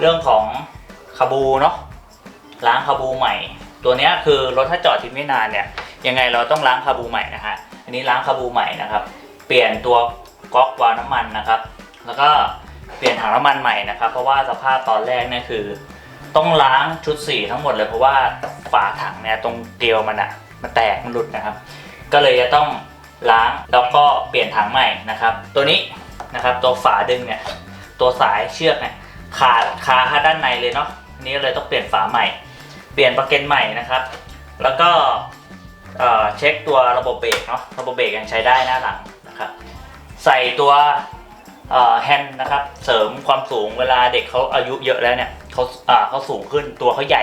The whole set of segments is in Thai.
เรื่องของคาบูเนาะล้างคาบูใหม่ ตัวนี้คือรถถ้าจอดทิ้งไม่นานเนี่ยยังไงเราต้องล้างคาบูใหม่นะฮะอันนี้ล้างคาบูใหม่นะครับ เปลี่ยนตัวก๊อกวาล์วน้ำมันนะครับ แล้วก็เปลี่ยนถังน้ำมันใหม่นะครับ เพราะว่าสภาพตอนแรกเนี่ยคือ ต้องล้างชุดสีทั้งหมดเลยเพราะว่าฝาถังเนี่ยตรงเกลียวมันอะมันแตกมันหลุดนะครับ ก็เลยจะต้องล้างแล้วก็เปลี่ยนถังใหม่นะครับ ตัวนี้นะครับตัวฝาดึงเนี่ยตัวสายเชือกเนี่ย ขาดคาด้านในเลยเนาะนี้เลยต้องเปลี่ยนฝาใหม่ เปลี่ยนประเกันใหม่นะครับ แล้วก็เช็คตัวระบบเบรกเนาะระบบเบรกยังใช้ได้หน้าหลังนะครับ ใส่ตัวแฮนด์นะครับ เสริมความสูงเวลาเด็กเขาอายุเยอะแล้วเนี่ยเขาอ่าเขาสูงขึ้นตัวเขาใหญ่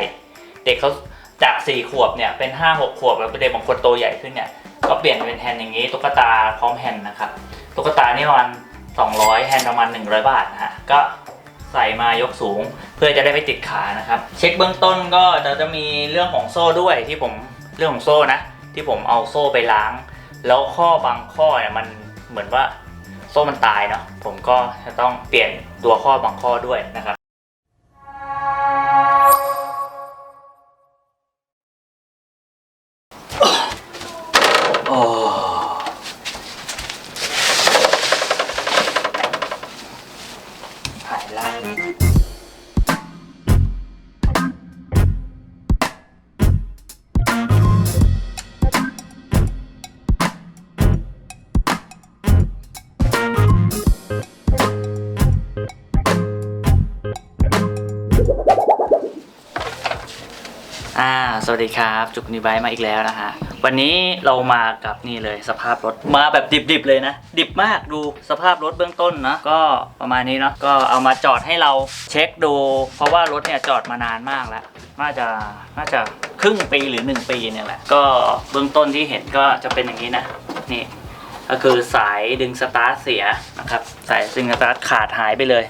เด็กเขาจาก 4 ขวบเนี่ยเป็น 5 6 ขวบแล้วเด็กบางคนโตใหญ่ขึ้นเนี่ยก็เปลี่ยนเป็นแฮนด์อย่างนี้ตุ๊กตาพร้อมแฮนด์นะครับตุ๊กตานี่ประมาณ200 แฮนด์ประมาณ 100 บาทนะฮะก็ ใส่มายกสูง เพื่อจะได้ไม่ติดขานะครับ เช็คเบื้องต้นก็เราจะมีเรื่องของโซ่ด้วยที่ผมเรื่องของโซ่นะ ที่ผมเอาโซ่ไปล้าง แล้วข้อบางข้อเนี่ยมันเหมือนว่าโซ่มันตายเนาะผมก็จะต้องเปลี่ยนตัวข้อบางข้อด้วยนะครับ วัสดีครับ จุกนิบายมาอีกแล้วนะฮะ วันนี้เรามากับนี่เลยสภาพรถมาแบบดิบๆเลยนะ ดิบมากดูสภาพรถเบื้องต้นนะก็ประมาณนี้เนาะก็เอามาจอดให้เราเช็คดู เพราะว่ารถเนี่ยจอดมานานมากแล้วน่าจะน่าจะครึ่งปีหรือ 1 ปีเนี่ยแหละ ก็เบื้องต้นที่เห็นก็จะเป็นอย่างนี้นะนี่ก็คือสายดึงสตาร์ทเสียนะครับสายดึงสตาร์ทขาดหายไปเลย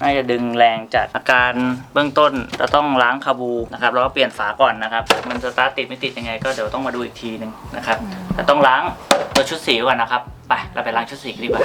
น่าจะดึงแรงจัดอาการเบื้องต้นจะต้องล้างคาบูนะครับแล้วก็เปลี่ยนฝาก่อนนะครับ มันสตาร์ทติดไม่ติดยังไง ก็เดี๋ยวต้องมาดูอีกทีหนึงนะครับแต่ต้องล้างตัวชุดสีก่อนนะครับไปเราไปล้างชุดสีดีกว่า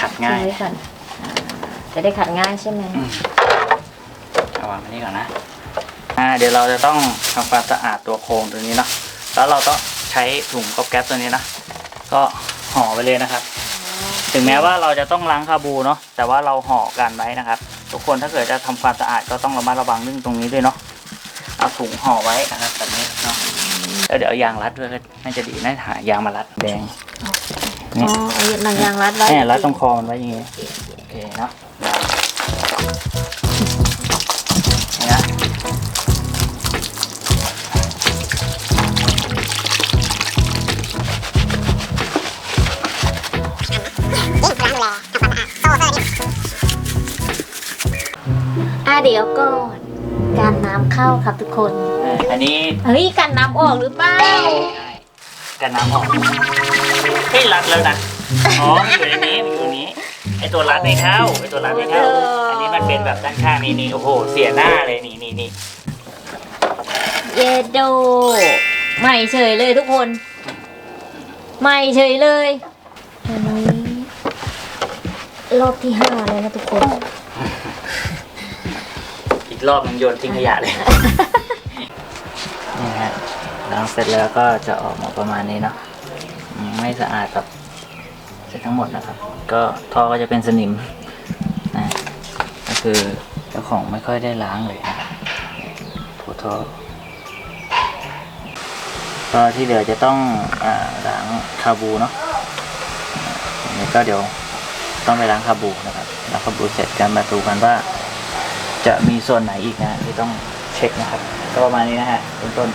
ขัดง่ายไว้ก่อนอ่าจะได้ขัดง่ายใช่ไหมเอาวางไว้นี่ก่อนนะ อ่าเดี๋ยวเราจะต้องทำความสะอาดตัวโครงตัวนี้เนาะแล้วเราต้องใช้ถุงก๊อบแก๊สตัวนี้นะก็ห่อไปเลยนะครับ ถึงแม้ว่าเราจะต้องล้างคาบูเนาะแต่ว่าเราห่อกันไว้นะครับ ทุกคนถ้าเกิดจะทำความสะอาดก็ต้องระมัดระวังเรื่องตรงนี้ด้วยเนาะเอาถุงห่อไว้นะครับแบบนี้เนาะแล้วเดี๋ยวเอายางรัดด้วยก็น่าจะดีน่าจะหายางมารัดแดงอ๋อเอาหนังยางรัดไว้เนี่ยรัดตรงคอมันไว้อย่างงี้โอเคเนาะ ดี๋ยวก่อนการน้ำเข้าครับทุกคน เอออันนี้เฮ้ยการน้ำออกหรือเปล่ากันน้ำออกเฮ้ยรัดแล้วนะ อ๋อมันอยู่ในนี้มันอยู่ในนี้ ไอตัวรัดไม่เข้า ไอตัวรัดไม่เข้า อันนี้มันเป็นแบบด้านข้างนี่นี่โอ้โห เสียหน้าเลยนี่นี่นี่เยโดใหม่เฉยเลยทุกคนใหม่เฉยเลยเห็นไหมรอบที่ห้าเลยนะทุกคน อีกรอบนึงโยนทิ้งขยะเลย นี่ฮะล้างเสร็จแล้วก็จะออกมาประมาณนี้เนาะอืมไม่สะอาดแบบเสร็จทั้งหมดนะครับ ก็ท่อก็จะเป็นสนิมนะก็คือเจ้าของไม่ค่อยได้ล้างเลยนะครับถูท่อก็ที่เหลือจะต้องอาล้างคาบูเนาะอันนี้ก็เดี๋ยวต้องไปล้างคาบูนะครับล้างคาบูเสร็จกันมาดูกันว่า จะมีส่วนไหนอีกนะที่ต้องเช็คนะครับก็ประมาณนี้นะฮะต้นต้น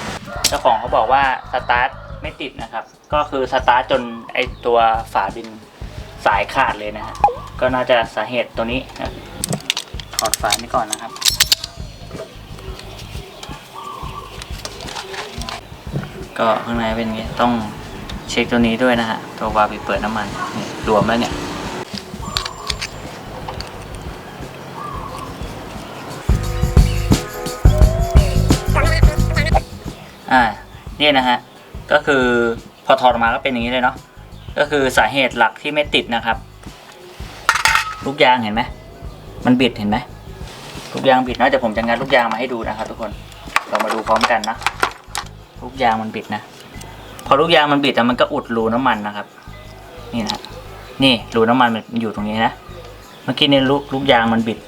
เจ้าของเขาบอกว่าสตาร์ทไม่ติดนะครับ ก็คือสตาร์ทจนไอตัวฝาบินสายขาดเลยนะฮะก็น่าจะสาเหตุตัวนี้นะถอดฝานี้ก่อนนะครับ ก็ข้างในเป็นอย่างงี้ต้องเช็คตัวนี้ด้วยนะฮะตัววาล์วเปิดน้ำมันรวมแล้วเนี่ย อ่าเนี่ยนะฮะก็คือพอถอดออกมาก็เป็นอย่างนี้เลยเนาะก็คือสาเหตุหลักที่ไม่ติดนะครับ ลูกยางเห็นไหมมันบิดเห็นไหมลูกยางบิดนะเดี๋ยวผมจะงัดลูกยางมาให้ดูนะครับ ทุกคนเรามาดูพร้อมกันนะลูกยางมันบิดนะ พอลูกยางมันบิดอะมันก็อุดรูน้ำมันนะครับ นี่นะนี่รูน้ำมันมันอยู่ตรงนี้นะเมื่อกี้เนี่ยลูกลูกยางมันบิด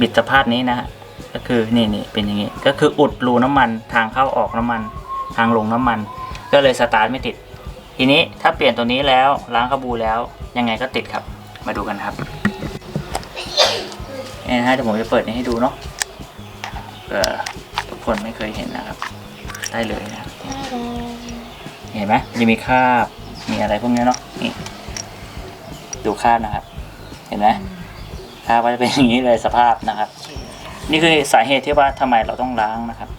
บิดสภาพนี้นะฮะ ก็คือนี่นี่เป็นอย่างนี้ก็คืออุดรูน้ำมันทางเข้าออกน้ำมัน ทางลงน้ำมัน ก็เลยสตาร์ทไม่ติด ทีนี้ถ้าเปลี่ยนตัวนี้แล้วล้างกระบูแล้วยังไงก็ติดครับ มาดูกันครับนี่นะฮะเดี๋ยวผมจะเปิดนี้ให้ดูเนาะเผื่อทุกคนไม่เคยเห็นนะครับ ได้เลยนะเห็นไหมจะมีคราบมีอะไรพวกนี้เนาะนี่ดูคราบนะครับ เห็นไหมคราบก็จะเป็นอย่างนี้เลยสภาพนะครับ นี่คือสาเหตุที่ว่าทำไมเราต้องล้างนะครับ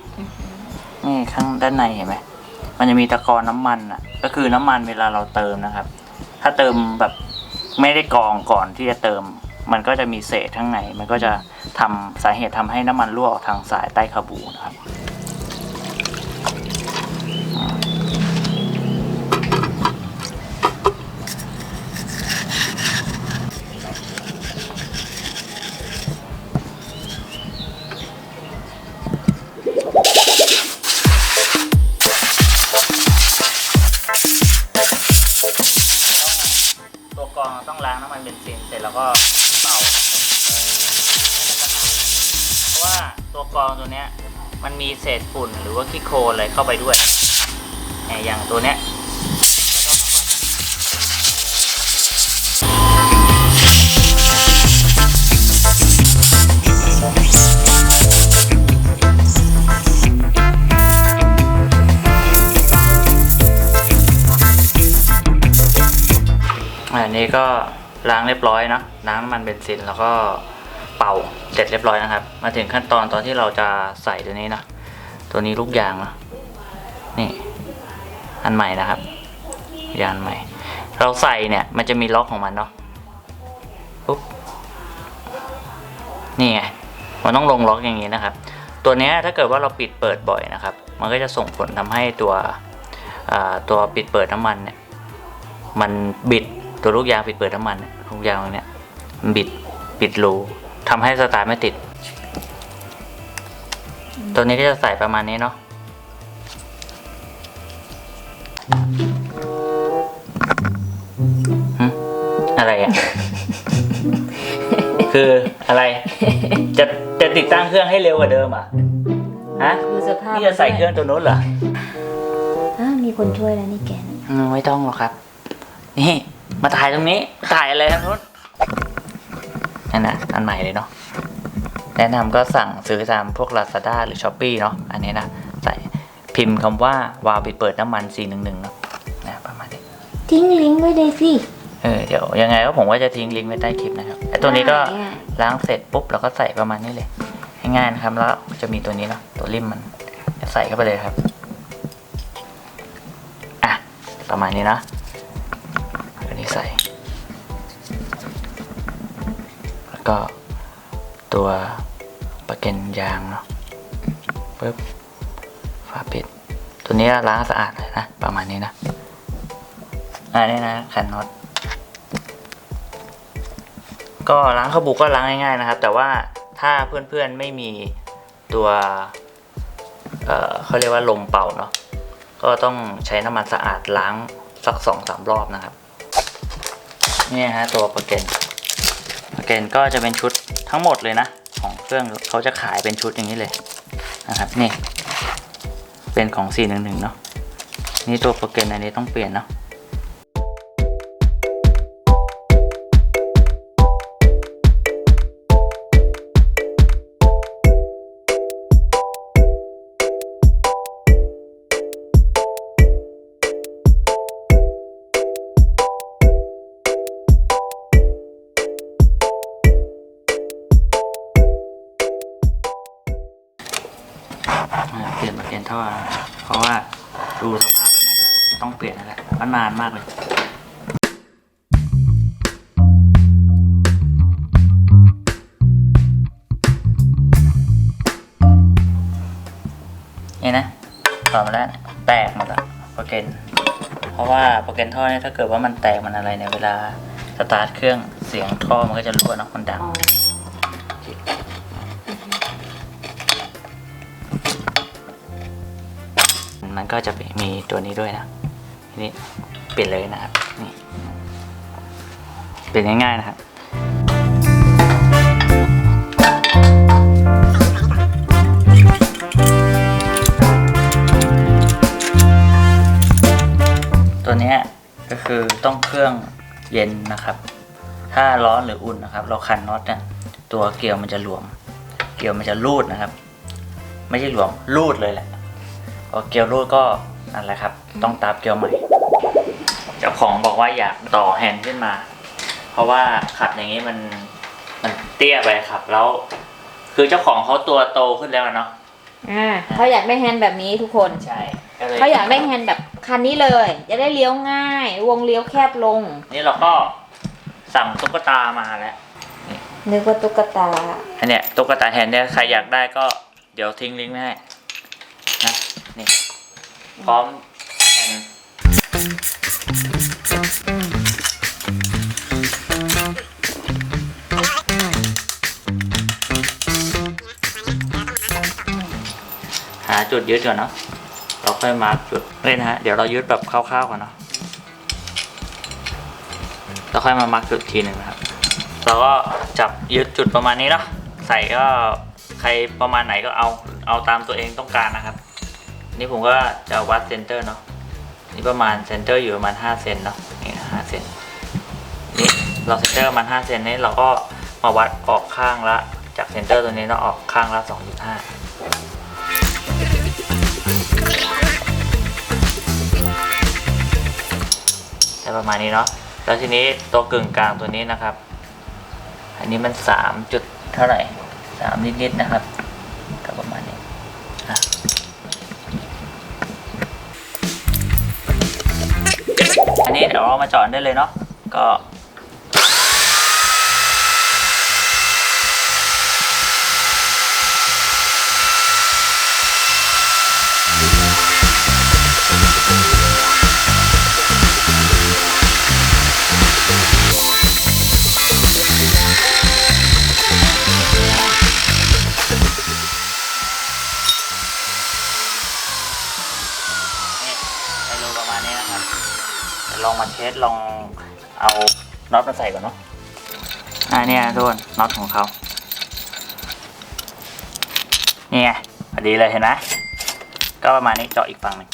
นี่ข้างด้านในเห็นไหมมันจะมีตะกอนน้ำมันอะ ก็คือน้ำมันเวลาเราเติมนะครับ ถ้าเติมแบบไม่ได้กรองก่อนที่จะเติม มันก็จะมีเศษข้างในมันก็จะทำสาเหตุทำให้น้ำมันรั่วออกทางสายใต้คาบูนะครับ ตัวเนี้ยมันมีเศษฝุ่นหรือว่าขี้โคลนอะไรเข้าไปด้วยอย่างตัวเนี้ยอันนี้ก็ล้างเรียบร้อยนะล้างน้ำมันเบนซินแล้วก็เป่า ร็จเรียบร้อยนะครับ มาถึงขั้นตอนตอนที่เราจะใส่ตัวนี้นะ ตัวนี้ลูกยางนะนี่ อันใหม่นะครับ ยางใหม่ เราใส่เนี่ยมันจะมีล็อกของมันเนาะปุ๊บนี่ไงมันต้องลงล็อกอย่างนี้นะครับ ตัวเนี้ยถ้าเกิดว่าเราปิดเปิดบ่อยนะครับ มันก็จะส่งผลทำให้ตัวอ่าตัวปิดเปิดน้ำมันเนี่ยมันบิดตัวลูกยางปิดเปิดน้ำมันเนี่ยลูกยางตรงเนี้ยมันบิดปิดรู ทำให้สตาร์ทไม่ติด ตัวนี้ก็จะใส่ประมาณนี้เนาะหึอะไรอะ คืออะไร จะจะติดตั้งเครื่องให้เร็วกว่าเดิมอะฮะดูสภาพนี่จะใส่เครื่องตัวนู้นเหรออ้าวมีคนช่วยแล้วนี่แกนะ อืมไม่ต้องหรอกครับ นี่ มาถ่ายตรงนี้ ถ่ายอะไรทางนู้น นั่นนะอันใหม่เลยเนาะแนะนำก็สั่งซื้อตามพวก Lazada หรือ s h อ p e e เนาะอันนี้นะใส่พิมพ์คำว่าวาล์วปิดเปิดน้ำมัน 411เนาะนะประมาณนี้ทิ้งลิงก์ไว้เลยสิ เออเดี๋ยวยังไงก็ผมก็จะทิ้งลิงก์ไว้ใต้คลิปนะครับไอตัวนี้ก็ได้อะ ล้างเสร็จปุ๊บเราก็ใส่ประมาณนี้เลยง่ายๆนะครับแล้วจะมีตัวนี้เนาะตัวริมมันจะใส่เข้าไปเลยครับอะประมาณนี้นะอันนี้ใส่ ก็ตัวประเก็นยางเนาะปึ๊บฝาปิด ตัวนี้ล้างสะอาดเลยนะ ประมาณนี้นะอันนี้นะขันน็อตก็ล้างขบูก็ล้างง่ายๆนะครับ แต่ว่าถ้าเพื่อนๆไม่มีตัวเเขาเรียกว่าลมเป่าเนาะก็ต้องใช้น้ำมันสะอาดล้างสักสองสามรอบนะครับ นี่ฮะตัวประเกน เกนก็จะเป็นชุดทั้งหมดเลยนะ ของเครื่องเขาจะขายเป็นชุดอย่างนี้เลยนะครับนี่เป็นของ 411 เนาะนี่ตัวโปรแกรมอันนี้ต้องเปลี่ยนเนาะ ดูสภาพแล้วน่าจะต้องเปลี่ยนนั่นแหละเพราะนานมากเลยนี่นะต่อมาแล้วแตกหมดละโปรเกนเพราะว่าโปรเกนท่อเนี่ยถ้าเกิดว่ามันแตกมันอะไรเนี่ยเวลาสตาร์ทเครื่องเสียงท่อมันก็จะรั่วเนาะมันดัง มันก็จะมีตัวนี้ด้วยนะนี้เปลี่ยนเลยนะครับนี่เปลี่ยนง่ายๆนะครับตัวนี้ก็คือต้องเครื่องเย็นนะครับ ถ้าร้อนหรืออุ่นนะครับ เราคันน็อตเนี่ยตัวเกลียวมันจะหลวม เกลียวมันจะรูดนะครับ ไม่ใช่หลวมรูดเลยแหละ เกลียวรูดก็นั่นแหละครับ ต้องตามเกลียวใหม่ เจ้าของบอกว่าอยากต่อแฮนด์ขึ้นมา เพราะว่าขับอย่างนี้มันมันเตี้ยไปครับ แล้ว คือเจ้าของเขาตัวโตขึ้นแล้วอะเนาะอ่าเขาอยากได้แฮนด์แบบนี้ทุกคนใช่ก็เลยเขาอยากได้แฮนด์แบบคันนี้เลย จะได้เลี้ยวง่าย วงเลี้ยวแคบลง นี่เราก็สั่งตุ๊กตามาแล้วนึกว่าตุ๊กตาอันเนี้ยตุ๊กตาแฮนด์เนี่ยใครอยากได้ก็เดี๋ยวทิ้งลิงก์ไว้ให้นะ นี่ พร้อมแฮนหาจุดยึดก่อนเนาะเราค่อยมาร์กจุดเลยนะฮะ เดี๋ยวเรายึดแบบคร่าวๆก่อนเนาะเราค่อยมามาร์กจุดทีหนึ่งนะครับ เราก็จับยึดจุดประมาณนี้เนาะใส่ก็ใครประมาณไหนก็เอาเอาตามตัวเองต้องการนะครับ นี่ผมก็จะวัดเซนเตอร์เนาะนี่ประมาณเซนเตอร์อยู่ประมาณ5เซนเนาะนี่นะ5เซนนี่เราเซนเตอร์ประมาณ5เซนนี้เราก็มาวัดออกข้างละจากเซนเตอร์ตัวนี้เนาะออกข้างละ 2.5ได้ประมาณนี้เนาะ แล้วทีนี้ตัวกึ่งกลางตัวนี้นะครับ อันนี้มันสามจุดเท่าไหร่สามนิดๆนะครับก็ประมาณ ดี๋ยวเรามาจอดได้เลยเนาะก็ องมาเทสลองเอาน็อตมาใส่ก่อนเนาะอ่าเนี่ยทุกคนน็อตของเขานี่ไงพอดีเลยเห็นไหมก็ประมาณนี้เจาะอีกฝั่งหนึ่ง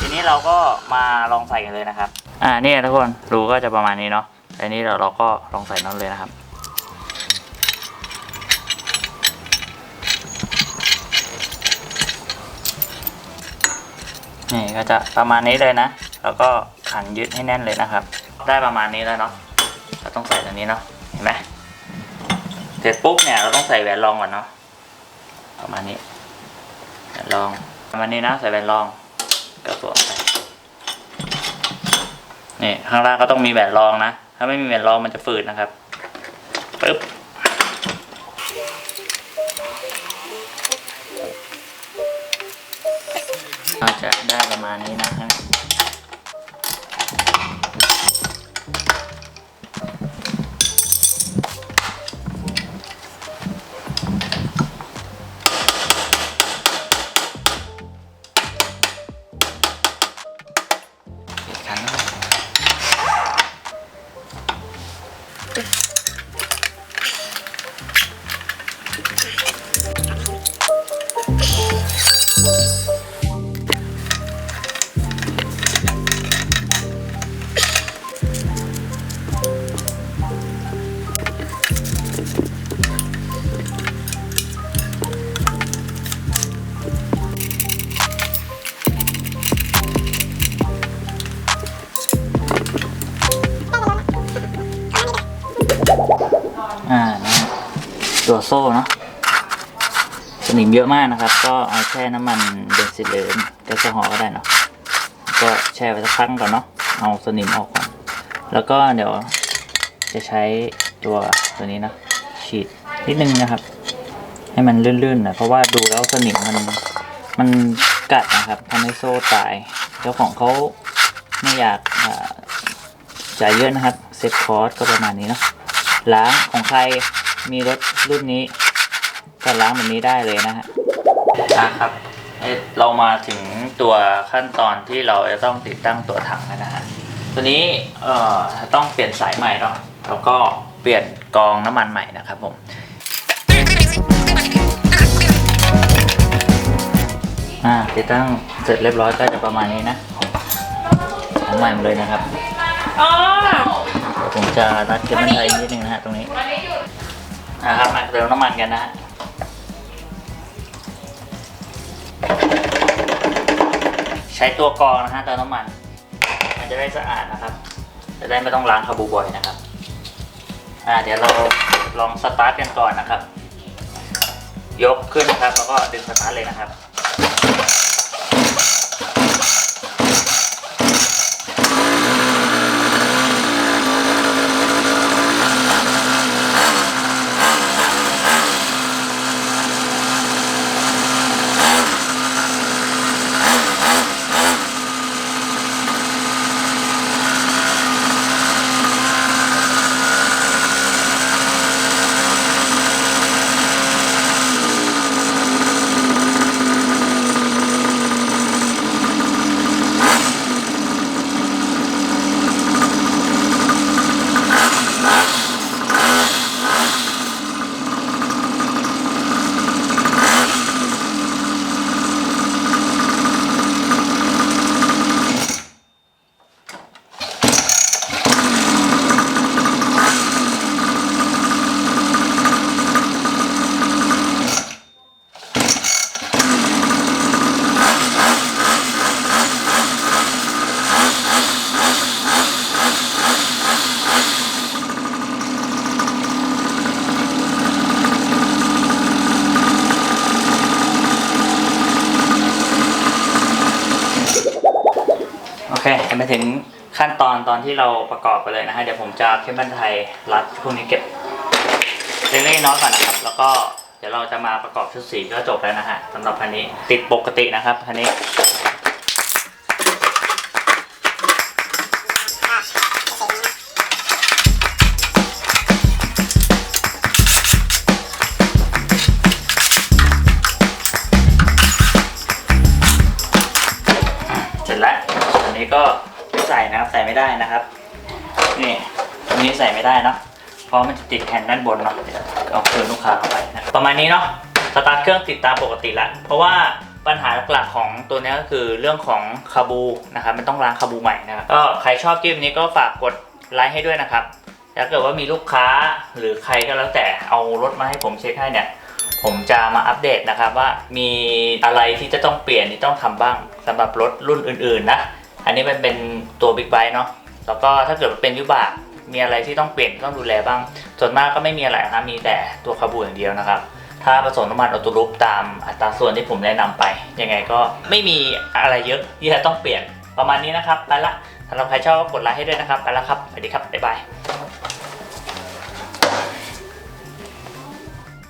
ทีนี้เราก็มาลองใส่กันเลยนะครับ อ่าเนี่ยทุกคนรูก็จะประมาณนี้เนาะ อันนี้เราเราก็ลองใส่น็อตเลยนะครับ นี่ก็จะประมาณนี้เลยนะ แล้วก็ขันยึดให้แน่นเลยนะครับ ได้ประมาณนี้แล้วเนาะเราต้องใส่ตรงนี้เนาะเห็นไหมเสร็จปุ๊บเนี่ยเราต้องใส่แหวนรองก่อนเนาะประมาณนี้แหวนรองประมาณนี้นะใส่แหวนรองก็สวมไปนี่ข้างล่างก็ต้องมีแหวนรองนะ ถ้าไม่มีแผ่นรองมันจะฝืดนะครับปึ๊บเราจะได้ประมาณนี้นะครับ โซ่เนาะสนิมเยอะมากนะครับ ก็เอาแช่น้ำมันเบนซินหรือแก๊สโซฮอล์ก็ได้เนาะก็แช่ไว้สักพักก่อนเนาะเอาสนิมออกก่อน แล้วก็เดี๋ยวจะใช้ตัวตัวนี้นะฉีดนิดนึงนะครับ ให้มันลื่นๆหน่อยเพราะว่าดูแล้วสนิมมันมันกัดนะครับทำให้โซ่ตายเจ้าของเขาไม่อยากจ่ายเยอะนะครับเซ็ตคอร์สก็ประมาณนี้เนาะล้างของใคร มีรถรุ่นนี้ก็ล้างแบบนี้ได้เลยนะฮะนะครับเอ๊ะเรามาถึงตัวขั้นตอนที่เราจะต้องติดตั้งตัวถังแล้วนะฮะตัวนี้เอ่อต้องเปลี่ยนสายใหม่เนาะแล้วก็เปลี่ยนกรองน้ำมันใหม่นะครับผมอ่าติดตั้งเสร็จเรียบร้อยก็จะประมาณนี้นะของใหม่หมดเลยนะครับเดี๋ยวผมจะรัดเก็บมันไทยนิดนึงนะฮะตรงนี้ นะครับมาเติมน้ำมันกันนะฮะใช้ตัวกรองนะฮะเติมน้ำมัน มันจะได้สะอาดนะครับ จะได้ไม่ต้องล้างคาบูบ่อยนะครับ อ่าเดี๋ยวเราลองสตาร์ทกันก่อนนะครับ ยกขึ้นนะครับ แล้วก็ดึงสตาร์ทเลยนะครับ ที่เราประกอบกันเลยนะฮะเดี๋ยวผมจะเข้มบันไทยรัดพวกนี้เก็บเล็กๆน้อยก่อนนะครับ แล้วก็เดี๋ยวเราจะมาประกอบชุดสีก็จบแล้วนะฮะสำหรับคันนี้ติดปกตินะครับคันนี้ ไม่ได้นะครับ นี่อันนี้ใส่ไม่ได้เนาะเพราะมันจะติดแผ่นด้านบนเนาะเดี๋ยวเอาคืนลูกค้าเข้าไปนะประมาณนี้เนาะสตาร์ทเครื่องติดตามปกติละเพราะว่าปัญหาหลักๆของตัวนี้ก็คือเรื่องของคาบูนะครับมันต้องล้างคาบูใหม่นะครับก็ใครชอบคลิปนี้ก็ฝากกดไลค์ให้ด้วยนะครับถ้าเกิดว่ามีลูกค้าหรือใครก็แล้วแต่เอารถมาให้ผมเช็คให้เนี่ย ผมจะมาอัปเดตนะครับว่ามีอะไรที่จะต้องเปลี่ยนที่ต้องทำบ้างสำหรับรถรุ่นอื่นๆนะ อันนี้มันเป็น ตัวบิ๊กไบค์เนาะแล้วก็ถ้าเกิดเป็นวิบากมีอะไรที่ต้องเปลี่ยนต้องดูแลบ้าง ส่วนมากก็ไม่มีอะไรนะครับมีแต่ตัวคาบูอย่างเดียวนะครับถ้าผสมน้ำมันออโต้รูปตามอัตราส่วนที่ผมแนะนำไป ยังไงก็ไม่มีอะไรเยอะที่จะต้องเปลี่ยนประมาณนี้นะครับ ไปละสำหรับใครชอบกดไลค์ให้ด้วยนะครับ ไปละครับสวัสดีครับบ๊ายบาย